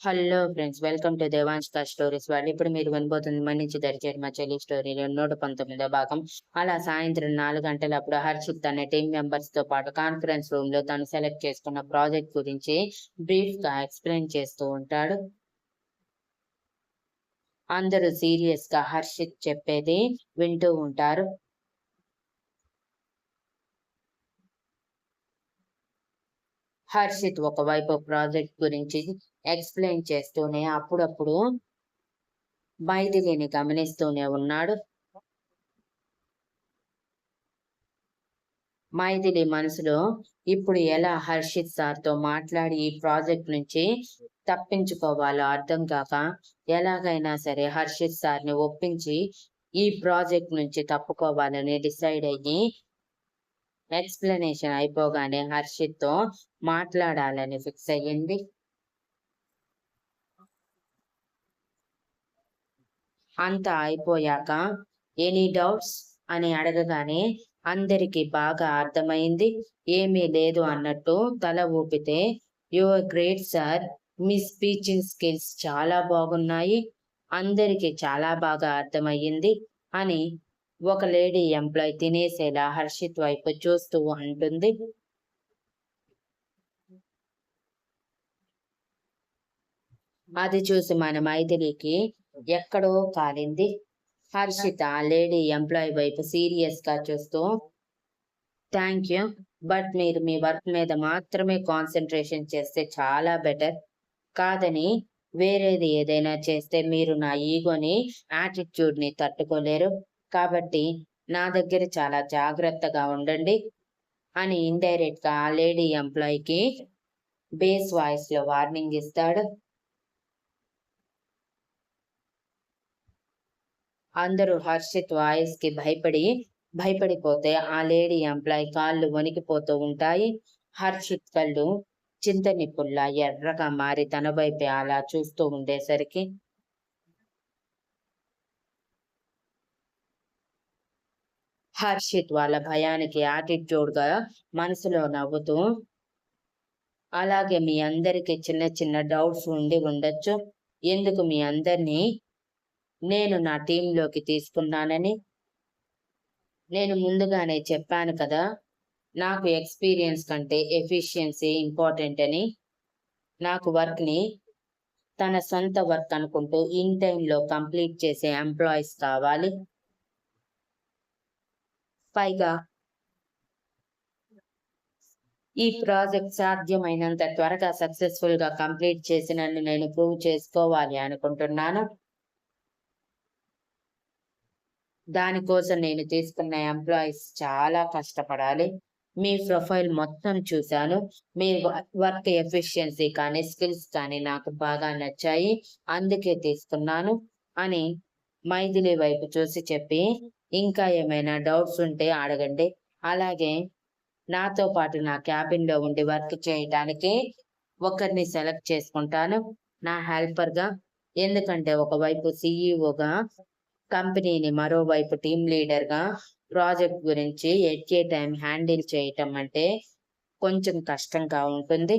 Hello friends welcome to Devanshika stories వాళ్ళు ఇప్పుడు మీరు వినబోతుంది మన్నించి దరిచేటి మా చెల్లి స్టోరీలో నూట పంతొమ్మిదో భాగం. అలా సాయంత్రం నాలుగు గంటలప్పుడు హర్షిత్ తన టీం మెంబర్స్తో పాటు కాన్ఫరెన్స్ రూమ్లో తను సెలెక్ట్ చేసుకున్న ప్రాజెక్ట్ గురించి బ్రీఫ్గా ఎక్స్ప్లెయిన్ చేస్తూ ఉంటాడు. అందరూ సీరియస్గా హర్షిత్ చెప్పేది వింటూ ఉంటారు. హర్షిత్ ఒకవైపు ప్రాజెక్ట్ గురించి ఎక్స్ప్లెయిన్ చేస్తూనే అప్పుడప్పుడు మైథిలిని గమనిస్తూనే ఉన్నాడు. మైథిలి మనసులో ఇప్పుడు ఎలా హర్షిత్ సార్తో మాట్లాడి ఈ ప్రాజెక్ట్ నుంచి తప్పించుకోవాలో అర్థం కాక ఎలాగైనా సరే హర్షిత్ సార్ని ఒప్పించి ఈ ప్రాజెక్ట్ నుంచి తప్పుకోవాలని డిసైడ్ అయ్యి ఎక్స్ప్లెనేషన్ అయిపోగానే హర్షిత్తో మాట్లాడాలని ఫిక్స్ అయ్యింది. అంతా అయిపోయాక ఎనీ డౌట్స్ అని అడగగానే అందరికి బాగా అర్థమైంది. ఏమీ లేదు అన్నట్టు తల ఊపితే యువర్ గ్రేట్ సార్ మీ స్పీచింగ్ స్కిల్స్ చాలా బాగున్నాయి అందరికి చాలా బాగా అర్థమయ్యింది అని ఒక లేడీ ఎంప్లాయ్ తినేసేలా హర్షిత్ వైపు చూస్తూ అంటుంది. అది చూసి మన మైథిలికి ఎక్కడో కాలింది. హర్షిత లేడీ ఎంప్లాయ్ వైపు సీరియస్గా చూస్తూ థ్యాంక్ యూ బట్ మీరు మీ వర్క్ మీద మాత్రమే కాన్సన్ట్రేషన్ చేస్తే చాలా బెటర్. కాదని వేరేది ఏదైనా చేస్తే మీరు నా ఈగోని యాటిట్యూడ్ని తట్టుకోలేరు. కాబట్టి నా దగ్గర చాలా జాగ్రత్తగా ఉండండి అని ఇండైరెక్ట్గా ఆ లేడీ ఎంప్లాయీకి బేస్ వాయిస్లో వార్నింగ్ ఇస్తాడు. అందరూ హర్షిత్ వాయిస్కి భయపడి భయపడిపోతే ఆ లేడీ ఎంప్లాయ్ కాళ్ళు వణికిపోతూ ఉంటాయి. హర్షిత్ కళ్ళు చింత నిప్పుల్లా ఎర్రగా మారి తన వైపే అలా చూస్తూ ఉండేసరికి హర్షిత్ వాళ్ళ భయానికి యాటిట్యూడ్గా మనసులో నవ్వుతూ అలాగే మీ అందరికి చిన్న చిన్న డౌట్స్ ఉండి ఉండొచ్చు. ఎందుకు మీ అందరినీ నేను నా టీంలోకి తీసుకున్నానని. నేను ముందుగానే చెప్పాను కదా నాకు ఎక్స్పీరియన్స్ కంటే ఎఫిషియన్సీ ఇంపార్టెంట్ అని. నాకు వర్క్ని తన సొంత వర్క్ అనుకుంటూ ఇన్ టైంలో కంప్లీట్ చేసే ఎంప్లాయీస్ కావాలి. పైగా ఈ ప్రాజెక్ట్ సాధ్యమైనంత త్వరగా సక్సెస్ఫుల్గా కంప్లీట్ చేసి నేను ప్రూవ్ చేసుకోవాలి అనుకుంటున్నాను. దానికోసం నేను తీసుకున్న ఎంప్లాయీస్ చాలా కష్టపడాలి. మీ ప్రొఫైల్ మొత్తం చూశాను. మీ వర్క్ ఎఫిషియన్సీ కానీ స్కిల్స్ కానీ నాకు బాగా నచ్చాయి. అందుకే తీసుకున్నాను అని మైథిలి వైపు చూసి చెప్పి ఇంకా ఏమైనా డౌట్స్ ఉంటే అడగండి. అలాగే నాతో పాటు నా క్యాబిన్లో ఉండి వర్క్ చేయడానికి ఒకరిని సెలెక్ట్ చేసుకుంటాను. నా హెల్పర్గా ఎందుకంటే ఒకవైపు సీఈఓగా కంపెనీని మరోవైపు టీమ్ లీడర్గా ప్రాజెక్ట్ గురించి ఎట్ ఏ టైం హ్యాండిల్ చేయటం అంటే కొంచెం కష్టంగా ఉంటుంది.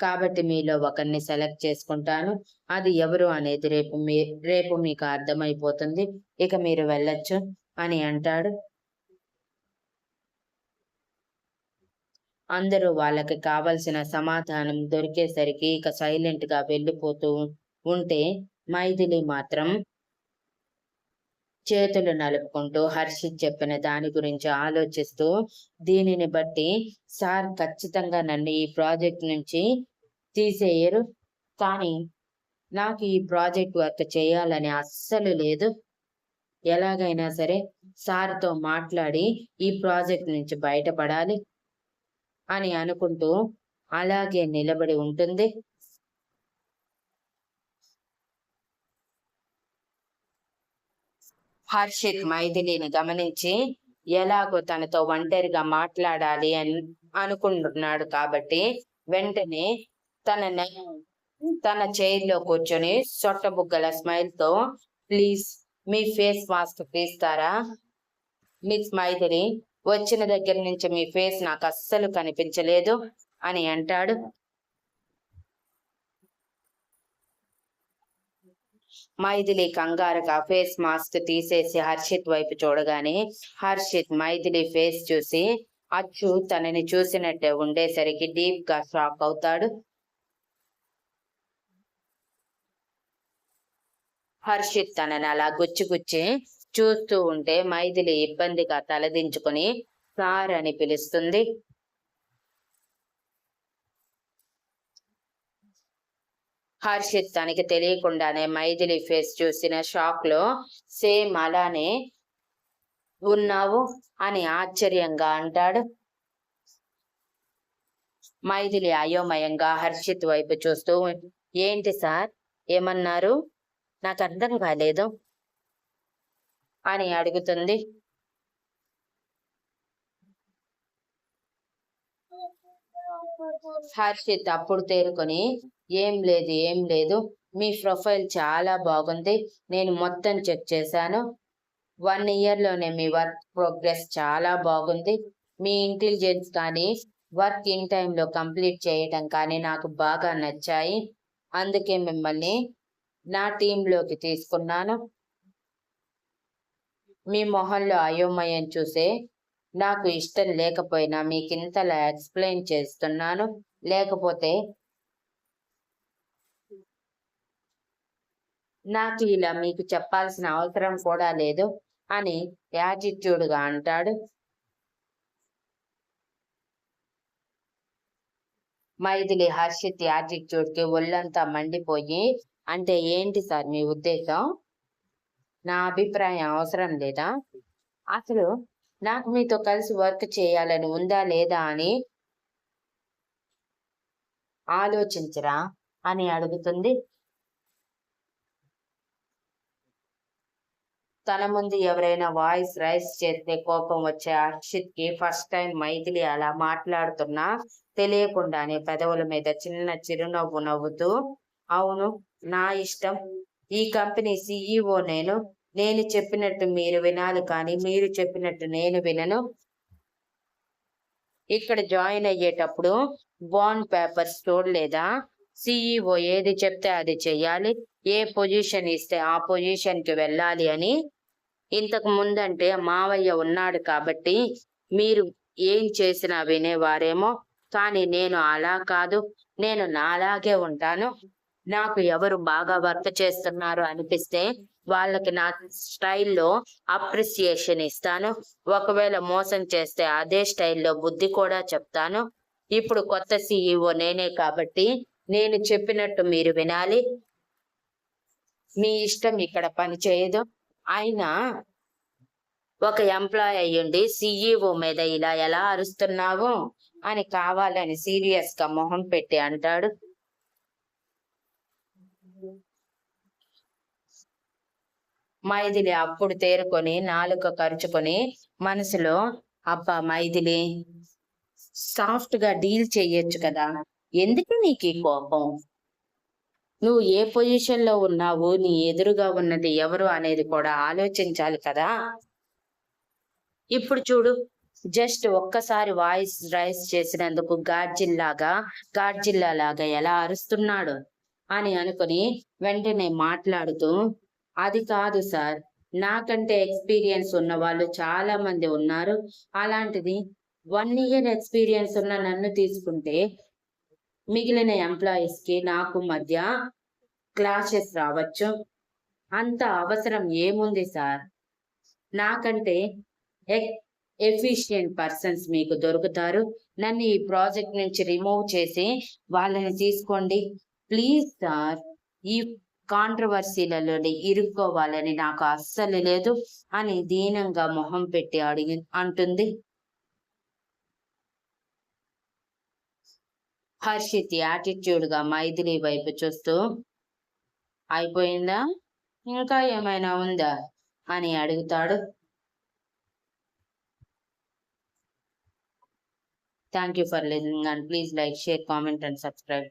కాబట్టి మీలో ఒకరిని సెలెక్ట్ చేసుకుంటాను. అది ఎవరు అనేది రేపు మీ రేపు మీకు అర్థమైపోతుంది. ఇక మీరు వెళ్ళొచ్చు అని అంటాడు. అందరూ వాళ్ళకి కావలసిన సమాధానం దొరికేసరికి ఇక సైలెంట్గా వెళ్ళిపోతూ ఉంటే మైథిలి మాత్రం చేతులు నలుపుకుంటూ హర్షిత్ చెప్పిన దాని గురించి ఆలోచిస్తూ దీనిని బట్టి సార్ ఖచ్చితంగా నన్ను ఈ ప్రాజెక్ట్ నుంచి తీసేయరు. కానీ నాకు ఈ ప్రాజెక్ట్ వర్క్ చేయాలని అస్సలు లేదు. ఎలాగైనా సరే సార్తో మాట్లాడి ఈ ప్రాజెక్ట్ నుంచి బయటపడాలి అని అనుకుంటూ అలాగే నిలబడి ఉంటుంది. హర్షిత్ మైథిలిని గమనించి ఎలాగో తనతో ఒంటరిగా మాట్లాడాలి అని అనుకుంటున్నాడు కాబట్టి వెంటనే తన తన చైర్లో కూర్చొని సొట్ట బుగ్గల స్మైల్తో ప్లీజ్ మీ ఫేస్ మాస్క్ తీస్తారా? మిస్ మైథిలి వచ్చిన దగ్గర నుంచి మీ ఫేస్ నాకు అస్సలు కనిపించలేదు అని అంటాడు. మైథిలి కంగారుగా ఫేస్ మాస్క్ తీసేసి హర్షిత్ వైపు చూడగానే హర్షిత్ మైథిలి ఫేస్ చూసి అచ్చు తనని చూసినట్టే ఉండేసరికి డీప్గా షాక్ అవుతాడు. హర్షిత్ తనని అలా గుచ్చి చూస్తూ ఉంటే మైథిలి ఇబ్బందిగా తలదించుకుని సార్ అని పిలుస్తుంది. హర్షిత్ తనకి తెలియకుండానే మైథిలి ఫేస్ చూసిన షాక్లో సేమ్ అలానే ఉన్నావు అని ఆశ్చర్యంగా అంటాడు. మైథిలి అయోమయంగా హర్షిత్ వైపు చూస్తూ ఏంటి సార్? ఏమన్నారు? నాకు అర్థం కాలేదు అని అడుగుతుంది. హర్షిత్ అప్పుడు తేరుకొని ఏం లేదు ఏం లేదు. మీ ప్రొఫైల్ చాలా బాగుంది. నేను మొత్తం చెక్ చేశాను. వన్ ఇయర్లోనే మీ వర్క్ ప్రోగ్రెస్ చాలా బాగుంది. మీ ఇంటెలిజెన్స్ కానీ వర్క్ ఇన్ టైంలో కంప్లీట్ చేయటం కానీ నాకు బాగా నచ్చాయి. అందుకే మిమ్మల్ని నా టీంలోకి తీసుకున్నాను. మీ మొహంలో అయోమయం చూసే నాకు ఇష్టం లేకపోయినా మీకు ఇంతలా ఎక్స్ప్లెయిన్ చేస్తున్నాను. లేకపోతే నాకు ఇలా మీకు చెప్పాల్సిన అవసరం కూడా లేదు అని యాటిట్యూడ్గా అంటాడు. మైథిలి హర్షిత్ యాటిట్యూడ్కి ఒళ్ళంతా మండిపోయి అంటే ఏంటి సార్ మీ ఉద్దేశం? నా అభిప్రాయం అవసరం లేదా? అసలు నాకు మీతో కలిసి వర్క్ చేయాలని ఉందా లేదా అని ఆలోచించరా అని అడుగుతుంది. తన ముందు ఎవరైనా వాయిస్ రైస్ చేస్తే కోపం వచ్చే హర్షిత్కి ఫస్ట్ టైం మైథిలి అలా మాట్లాడుతున్నా తెలియకుండానే పెదవుల మీద చిన్న చిరునవ్వు నవ్వుతూ అవును నా ఇష్టం. ఈ కంపెనీ సిఈఓ నేను. నేను చెప్పినట్టు మీరు వినాలి కానీ మీరు చెప్పినట్టు నేను వినను. ఇక్కడ జాయిన్ అయ్యేటప్పుడు బాండ్ పేపర్స్ చూడలేదా? సిఇఓ ఏది చెప్తే అది చెయ్యాలి. ఏ పొజిషన్ ఇస్తే ఆ పొజిషన్కి వెళ్ళాలి అని. ఇంతకు ముందంటే మావయ్య ఉన్నాడు కాబట్టి మీరు ఏం చేసినా వినేవారేమో కానీ నేను అలా కాదు. నేను నాలాగే ఉంటాను. నాకు ఎవరు బాగా వర్క్ చేస్తున్నారు అనిపిస్తే వాళ్ళకి నా స్టైల్లో అప్రిసియేషన్ ఇస్తాను. ఒకవేళ మోసం చేస్తే అదే స్టైల్లో బుద్ధి కూడా చెప్తాను. ఇప్పుడు కొత్త సిఇఓ నేనే కాబట్టి నేను చెప్పినట్టు మీరు వినాలి. మీ ఇష్టం ఇక్కడ పని చేయదు. అయినా ఒక ఎంప్లాయ్ అయ్యుండి సిఈఓ మీద ఇలా ఎలా అరుస్తున్నావు అని కావాలని సీరియస్గా మొహం పెట్టి అంటాడు. మైథిలి అప్పుడు తేరుకొని నాలుక కరుచుకొని మనసులో అబ్బా మైథిలి సాఫ్ట్గా డీల్ చేయొచ్చు కదా ఎందుకు నీకు ఈ కోపం? నువ్వు ఏ పొజిషన్లో ఉన్నావు నీ ఎదురుగా ఉన్నది ఎవరు అనేది కూడా ఆలోచించాలి కదా. ఇప్పుడు చూడు జస్ట్ ఒక్కసారి వాయిస్ రైస్ చేసినందుకు గాడ్జిల్లాగా గాడ్జిల్లా లాగా ఎలా అరుస్తున్నాడు అని అనుకుని వెంటనే మాట్లాడుతూ అది కాదు సార్. నాకంటే ఎక్స్పీరియన్స్ ఉన్న వాళ్ళు చాలా మంది ఉన్నారు. అలాంటిది వన్ ఇయర్ ఎక్స్పీరియన్స్ ఉన్న నన్ను తీసుకుంటే మిగిలిన ఎంప్లాయీస్కి నాకు మధ్య క్లాషెస్ రావచ్చు. అంత అవసరం ఏముంది సార్? నాకంటే ఎఫిషియంట్ పర్సన్స్ మీకు దొరుకుతారు. నన్ను ఈ ప్రాజెక్ట్ నుంచి రిమూవ్ చేసి వాళ్ళని తీసుకోండి. ప్లీజ్ సార్ ఈ కాంట్రవర్సీలలోని ఇరుక్కోవాలని నాకు అస్సలు లేదు అని దీనంగా మొహం పెట్టి అడిగి అంటుంది. హర్షిత్ యాటిట్యూడ్గా మైథిలి వైపు చూస్తూ అయిపోయిందా? ఇంకా ఏమైనా ఉందా? అని అడుగుతాడు. Thank you for listening and please like share comment and subscribe